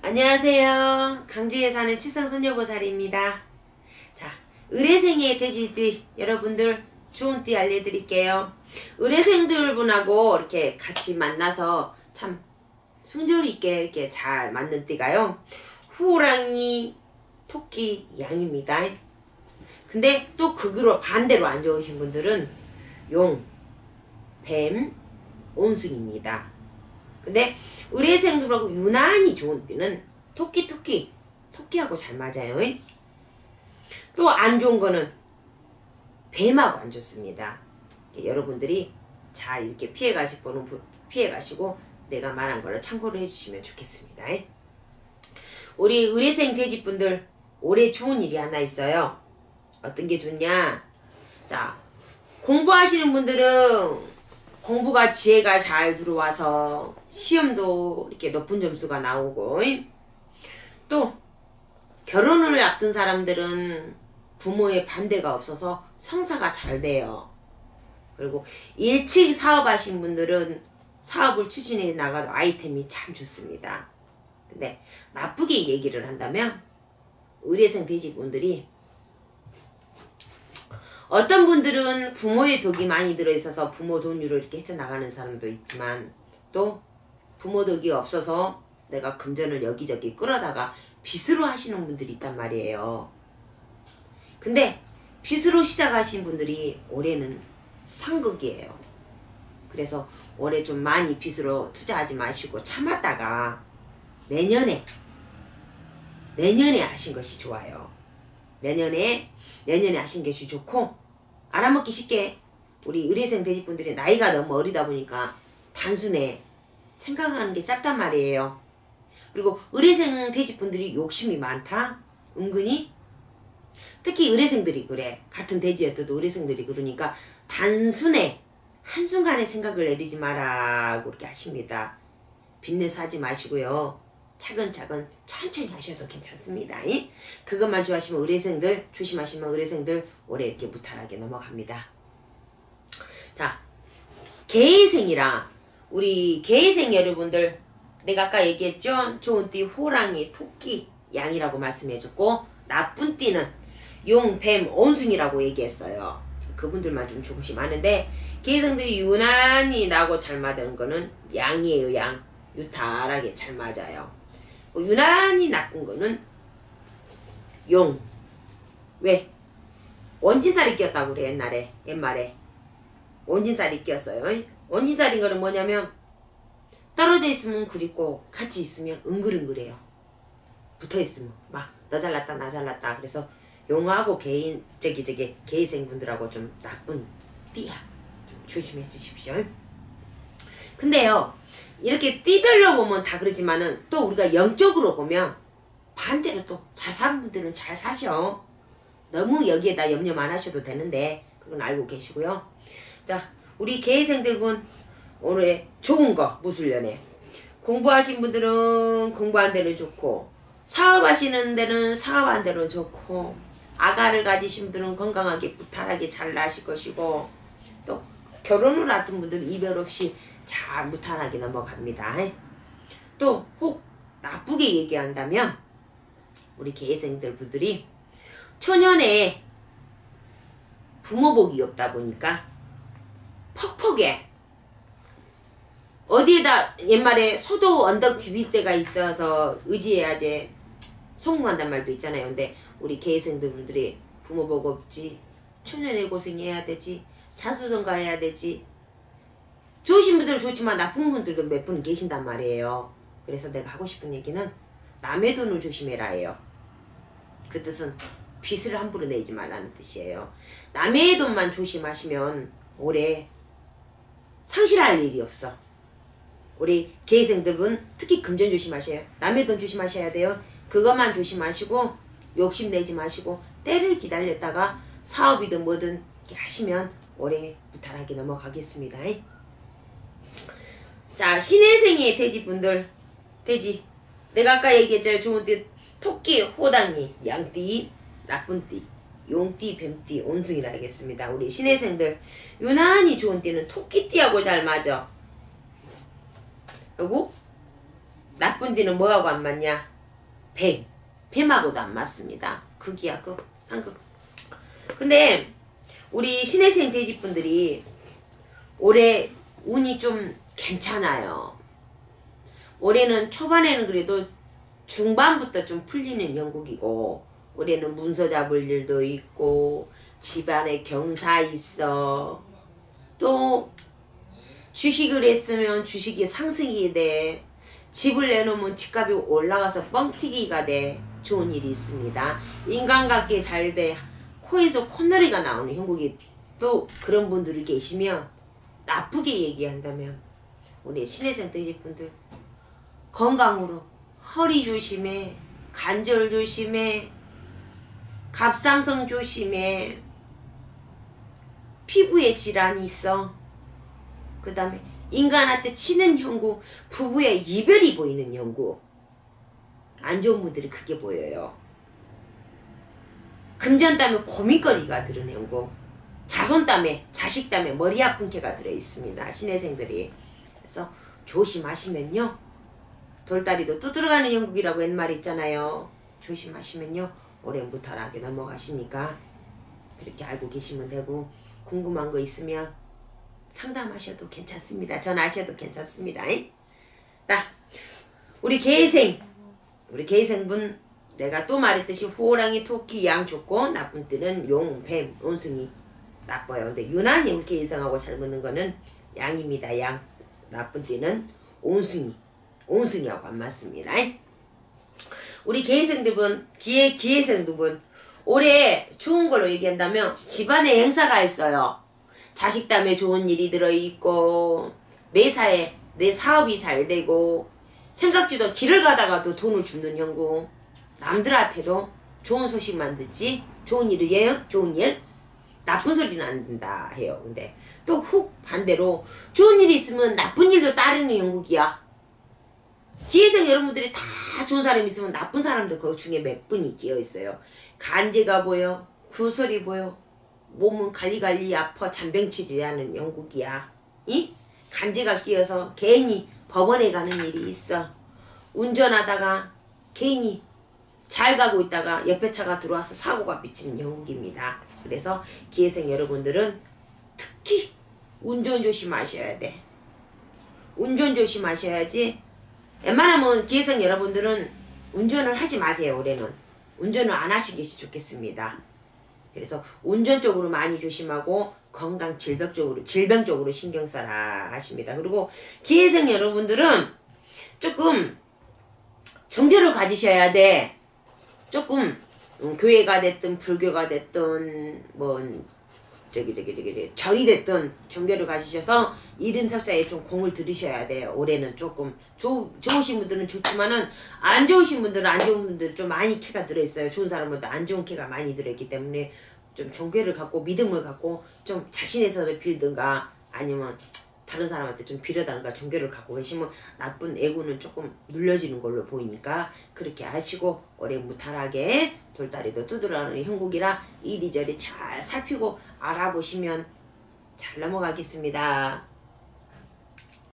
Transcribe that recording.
안녕하세요. 강주에 사는 칠성선녀보살입니다. 자, 의뢰생의 돼지띠 여러분들 좋은 띠 알려드릴게요. 의뢰생들 분하고 이렇게 같이 만나서 참 순절 있게 이렇게 잘 맞는 띠가요. 호랑이, 토끼, 양입니다. 근데 또 극으로 반대로 안 좋으신 분들은 용, 뱀, 온숭입니다. 근데 의뢰생들하고 유난히 좋은 띠는 토끼 토끼 토끼하고 잘 맞아요. 또 안 좋은 거는 뱀하고 안 좋습니다. 여러분들이 잘 이렇게 피해 가실 거는 피해 가시고 내가 말한 거를 참고를 해주시면 좋겠습니다. 우리 의뢰생 돼지분들 올해 좋은 일이 하나 있어요. 어떤 게 좋냐? 자, 공부하시는 분들은 공부가 지혜가 잘 들어와서 시험도 이렇게 높은 점수가 나오고 또 결혼을 앞둔 사람들은 부모의 반대가 없어서 성사가 잘 돼요. 그리고 일찍 사업하신 분들은 사업을 추진해 나가도 아이템이 참 좋습니다. 근데 나쁘게 얘기를 한다면 의뢰생 돼지분들이 어떤 분들은 부모의 덕이 많이 들어있어서 부모 돈으로 이렇게 헤쳐나가는 사람도 있지만 또 부모 덕이 없어서 내가 금전을 여기저기 끌어다가 빚으로 하시는 분들이 있단 말이에요. 근데 빚으로 시작하신 분들이 올해는 상극이에요. 그래서 올해 좀 많이 빚으로 투자하지 마시고 참았다가 내년에 내년에 하신 것이 좋아요. 내년에 내년에 하신 것이 좋고 알아먹기 쉽게 우리 의뢰생 돼지분들이 나이가 너무 어리다 보니까 단순해 생각하는 게 짧단 말이에요. 그리고 의뢰생 돼지분들이 욕심이 많다? 은근히? 특히 의뢰생들이 그래. 같은 돼지였어도 의뢰생들이 그러니까 단순해. 한순간에 생각을 내리지 마라고 이렇게 하십니다. 빚내서 하지 마시고요. 차근차근 천천히 하셔도 괜찮습니다. 그것만 좋아하시면 의뢰생들 조심하시면 의뢰생들 올해 이렇게 무탈하게 넘어갑니다. 자, 개의생이랑 우리 개의생 여러분들 내가 아까 얘기했죠? 좋은 띠 호랑이, 토끼, 양이라고 말씀해줬고 나쁜 띠는 용, 뱀, 온숭이라고 얘기했어요. 그분들만 좀 조심하는데 개의생들이 유난히 나고 잘 맞는 거는 양이에요. 양. 유탈하게 잘 맞아요. 뭐 유난히 나쁜 거는 용. 왜? 원진살이 끼었다고 그래 옛날에 옛말에 원진살이 끼었어요. 원진살인 거는 뭐냐면 떨어져 있으면 그립고 같이 있으면 은글은글해요. 붙어 있으면 막 너 잘났다 나 잘났다 그래서 용하고 개인 저기 저기 개이생분들하고 좀 나쁜 띠야. 좀 조심해 주십시오. 근데요 이렇게 띠별로 보면 다 그러지만은 또 우리가 영적으로 보면 반대로 또 잘 사는 분들은 잘 사셔. 너무 여기에다 염려만 하셔도 되는데 그건 알고 계시고요. 자 우리 개생들분 오늘 좋은 거 무술년에 공부하신 분들은 공부한 데는 좋고 사업하시는 데는 사업한 데는 좋고 아가를 가지신 분들은 건강하게 무탈하게 잘 나실 것이고 또 결혼을 하던 분들은 이별 없이 잘 무탈하게 넘어갑니다. 또 혹 나쁘게 얘기한다면 우리 개생들 분들이 초년에 부모복이 없다 보니까 퍽퍽해. 어디에다 옛말에 소도 언덕 비빌 때가 있어서 의지해야지 성공한단 말도 있잖아요. 근데 우리 개생들 분들이 부모복 없지 초년에 고생해야 되지 자수성가 해야 되지 좋으신 분들은 좋지만 나쁜 분들도 몇 분 계신단 말이에요. 그래서 내가 하고 싶은 얘기는 남의 돈을 조심해라예요. 그 뜻은 빚을 함부로 내지 말라는 뜻이에요. 남의 돈만 조심하시면 올해 상실할 일이 없어. 우리 개생들분 특히 금전 조심하셔요. 남의 돈 조심하셔야 돼요. 그것만 조심하시고 욕심내지 마시고 때를 기다렸다가 사업이든 뭐든 하시면 올해 무탈하게 넘어가겠습니다. 자 신혜생의 돼지분들 돼지 내가 아까 얘기했죠 좋은 띠 토끼 호랑이 양띠 나쁜 띠 용띠 뱀띠 온숭이라 하겠습니다 우리 신혜생들 유난히 좋은 띠는 토끼띠하고 잘 맞아 그리고 나쁜 데는 뭐하고 안 맞냐? 뱀. 뱀하고도 안 맞습니다. 극이야 극. 상극. 근데 우리 신혜생 돼지분들이 올해 운이 좀 괜찮아요. 올해는 초반에는 그래도 중반부터 좀 풀리는 영국이고 올해는 문서 잡을 일도 있고 집안에 경사 있어. 또 주식을 했으면 주식이 상승이 돼. 집을 내놓으면 집값이 올라가서 뻥튀기가 돼. 좋은 일이 있습니다. 인간관계 잘 돼. 코에서 콧노래가 나오는 형국이 또 그런 분들이 계시면 나쁘게 얘기한다면 우리 신혜생 돼지분들 건강으로 허리 조심해 관절 조심해 갑상선 조심해 피부에 질환이 있어. 그 다음에 인간한테 치는 형구 부부의 이별이 보이는 형구 안 좋은 분들이 크게 보여요. 금전 때문에 고민거리가 들은 형구 자손 때문에 자식 때문에 머리 아픈 개가 들어있습니다. 신혜생들이 그래서 조심하시면요 돌다리도 두드러가는 영국이라고 옛말에 있잖아요 조심하시면요 오랜부터하게 넘어가시니까 그렇게 알고 계시면 되고 궁금한 거 있으면 상담하셔도 괜찮습니다. 전화하셔도 괜찮습니다. 나 우리 개생 우리 개생분 내가 또 말했듯이 호랑이, 토끼, 양 좋고 나쁜 때는 용, 뱀, 온숭이 나빠요. 근데 유난히 우리 개생하고 잘 붙는 거는 양입니다. 양 나쁜 때는 온숭이 온숭이하고 안 맞습니다. 우리 개생들분 기회 기회생들분 올해 좋은 걸로 얘기한다면 집안에 행사가 있어요. 자식 때문에 좋은 일이 들어있고 매사에 내 사업이 잘 되고 생각지도 길을 가다가도 돈을 주는 형구 남들한테도 좋은 소식만 듣지 좋은 일이에요 좋은 일 나쁜 소리는 안 듣는다 해요. 근데 또 훅 반대로 좋은 일이 있으면 나쁜 일도 따르는 형국이야. 기회생 여러분들이 다 좋은 사람이 있으면 나쁜 사람도 그 중에 몇 분이 끼어 있어요. 간제가 보여 구설이 보여 몸은 갈리갈리 아파 잔병치리라는 영국이야. 이? 간제가 끼어서 괜히 법원에 가는 일이 있어. 운전하다가 괜히 잘 가고 있다가 옆에 차가 들어와서 사고가 비치는 영국입니다 그래서 기회생 여러분들은 특히 운전 조심하셔야 돼. 운전 조심하셔야지. 웬만하면 기회생 여러분들은 운전을 하지 마세요 올해는. 운전을 안 하시기 좋겠습니다. 그래서 운전 쪽으로 많이 조심하고 건강 질병 쪽으로 질병 쪽으로 신경 써라 하십니다. 그리고 기회생 여러분들은 조금 종교를 가지셔야 돼. 조금 음, 교회가 됐든 불교가 됐든 뭐 저기 저기 저기 저기 절이 됐든 종교를 가지셔서 이름 석자에 좀 공을 들이셔야 돼요. 올해는 조금 조, 좋으신 분들은 좋지만은 안 좋으신 분들은 안 좋은 분들 좀 많이 캐가 들어있어요. 좋은 사람은 안 좋은 캐가 많이 들어있기 때문에 좀 종교를 갖고 믿음을 갖고 좀 선을 빌든가 아니면 다른 사람한테 좀 빌어달라가 종교를 갖고 계시면 나쁜 애구는 조금 눌려지는 걸로 보이니까 그렇게 하시고 올해 무탈하게 돌다리도 두드러가는 형국이라 이리저리 잘 살피고 알아보시면 잘 넘어가겠습니다.